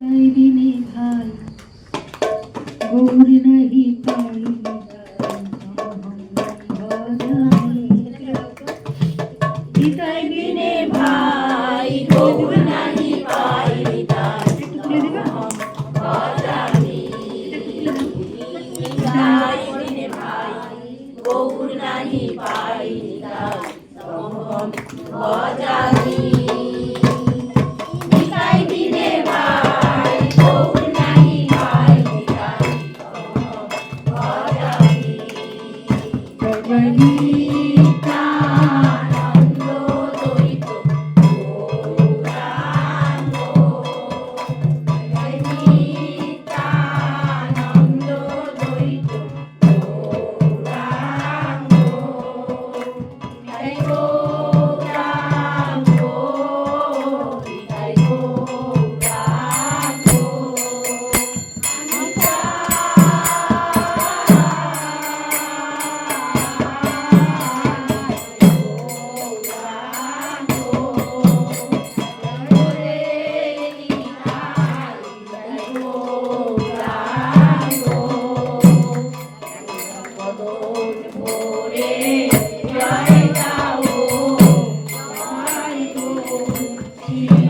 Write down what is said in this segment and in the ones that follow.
দিনে ভাই গৌর নাহি পাই নিতাই বিনে ভাই গৌর নাহি পাই নিতাই বিনে ভাই গৌর নাহি পাই নিতাই ভজামি You.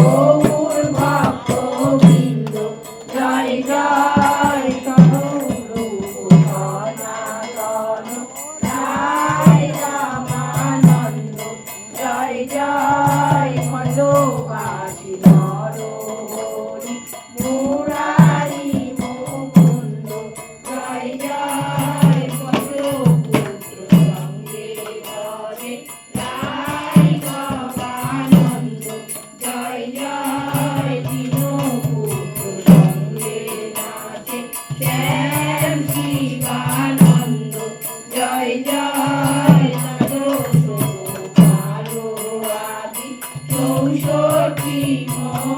Oh. Simon.